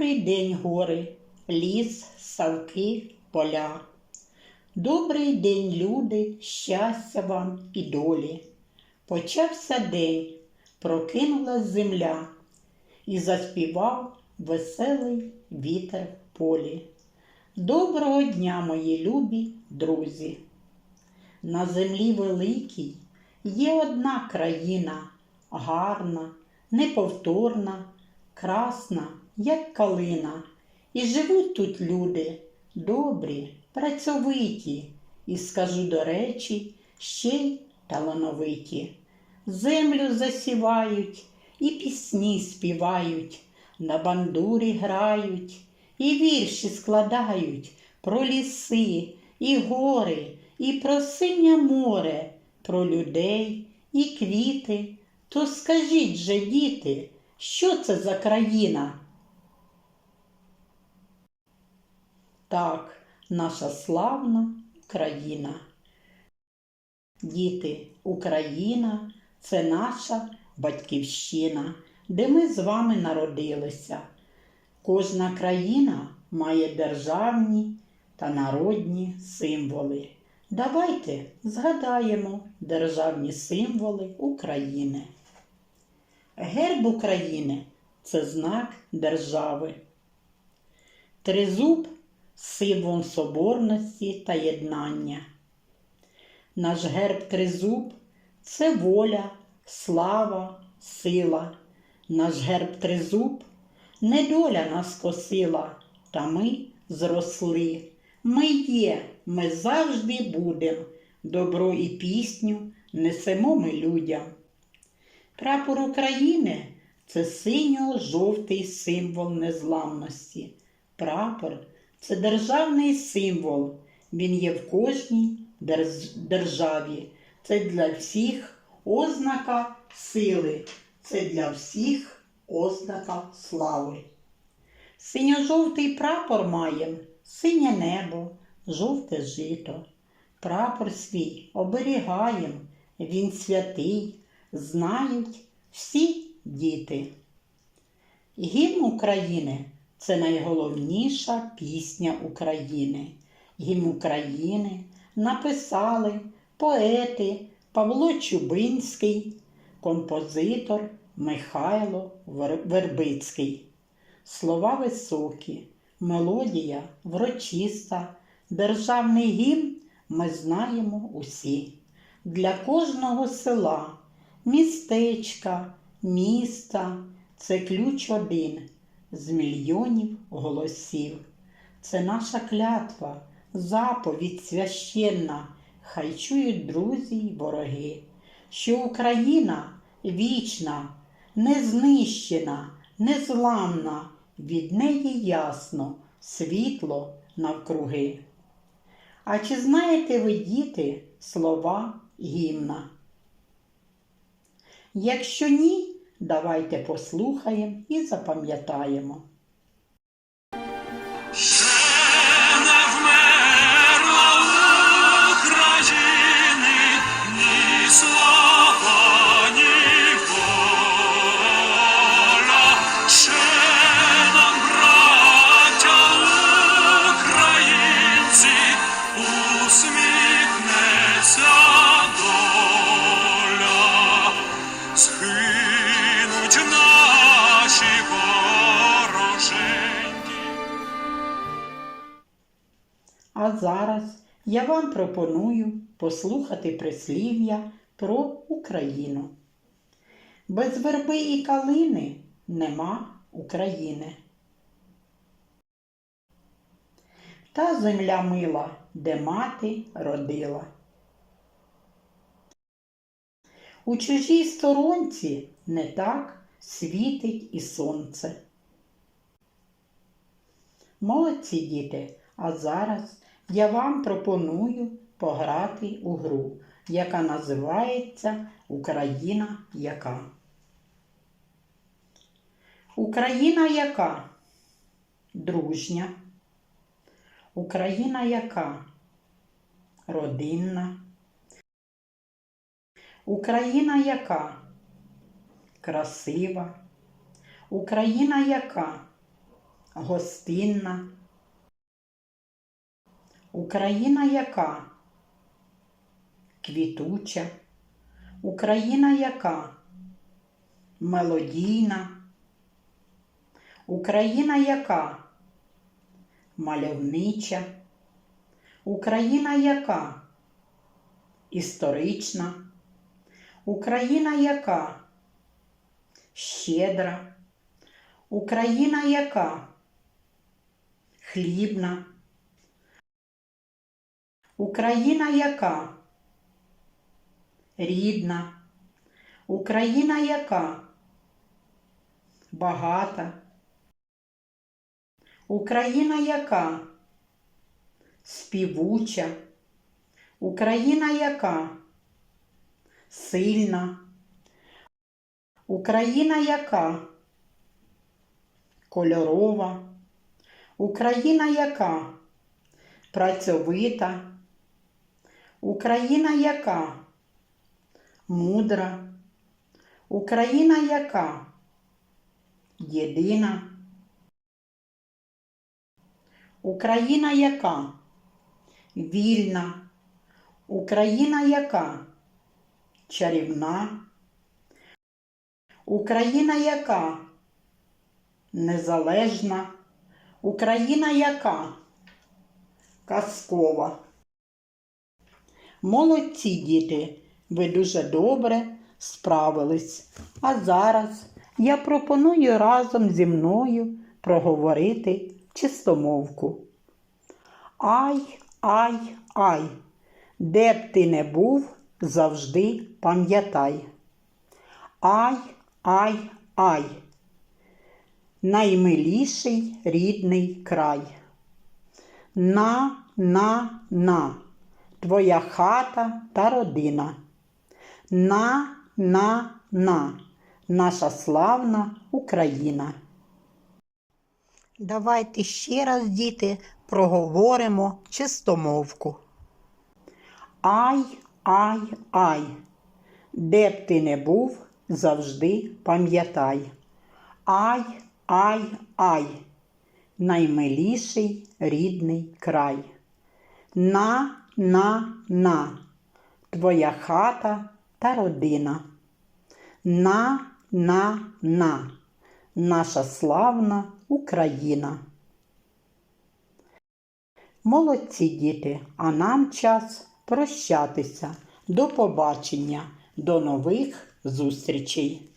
Добрий день, гори, ліс, савки, поля. Добрий день, люди, щастя вам і долі. Почався день, прокинулась земля, і заспівав веселий вітер в полі. Доброго дня, мої любі друзі! На землі великій є одна країна, гарна, неповторна, красна, як калина. І живуть тут люди добрі, працьовиті, і скажу до речі, ще й талановиті. Землю засівають і пісні співають, на бандурі грають, і вірші складають про ліси, і гори, і про синє море, про людей і квіти. То скажіть же, діти, що це за країна? Так, наша славна Україна. Діти, Україна це наша батьківщина, де ми з вами народилися. Кожна країна має державні та народні символи. Давайте згадаємо державні символи України. Герб України це знак держави. Тризуб символ соборності та єднання. Наш герб тризуб це воля, слава, сила. Наш герб тризуб не доля нас косила, та ми зросли. Ми є, ми завжди будем, добро і пісню несемо ми людям. Прапор України це синьо-жовтий символ незламності. Прапор це державний символ. Він є в кожній державі. Це для всіх ознака сили, це для всіх ознака слави. Синьо-жовтий прапор має синє небо, жовте жито. Прапор свій оберігаєм, він святий, знають всі діти. Гімн України це найголовніша пісня України. Гімн України написали поети Павло Чубинський, композитор Михайло Вербицький. Слова високі, мелодія врочиста, державний гімн ми знаємо усі. Для кожного села, містечка, міста це ключ один з мільйонів голосів. Це наша клятва, заповідь священна, хай чують друзі й вороги, що Україна вічна, незнищена, незламна, від неї ясно, світло навкруги. А чи знаєте ви, діти, слова гімна? Якщо ні, давайте послухаємо і запам'ятаємо. Я вам пропоную послухати прислів'я про Україну. Без верби і калини нема України. Та земля мила, де мати родила. У чужій сторонці не так світить і сонце. Молодці діти, а зараз я вам пропоную пограти у гру, яка називається Україна яка. Україна яка? Дружня. Україна яка? Родинна. Україна яка? Красива. Україна яка? гостинна. Україна яка? Квітуча. Україна яка? Мелодійна. Україна яка? Мальовнича. Україна яка? Історична. Україна яка? Щедра. Україна яка? Хлібна. Україна яка? Рідна. Україна яка? Багата. Україна яка? Співуча. Україна яка? Сильна. Україна яка? Кольорова. Україна яка? Працьовита. Україна яка? Мудра. Україна яка? Єдина. Україна яка? Вільна. Україна яка? Чарівна. Україна яка? Незалежна. Україна яка? Казкова. Молодці діти, ви дуже добре справились. А зараз я пропоную разом зі мною проговорити чистомовку. Ай, ай, ай, де б ти не був, завжди пам'ятай. Ай, ай, ай, наймиліший рідний край. На, на, на, твоя хата та родина. На, на, на, наша славна Україна. Давайте ще раз, діти, проговоримо чистомовку. Ай, ай, ай, де б ти не був, завжди пам'ятай. Ай, ай, ай, наймиліший рідний край. На, на, на, твоя хата та родина. На, на, на, наша славна Україна. Молодці діти, а нам час прощатися. До побачення, до нових зустрічей.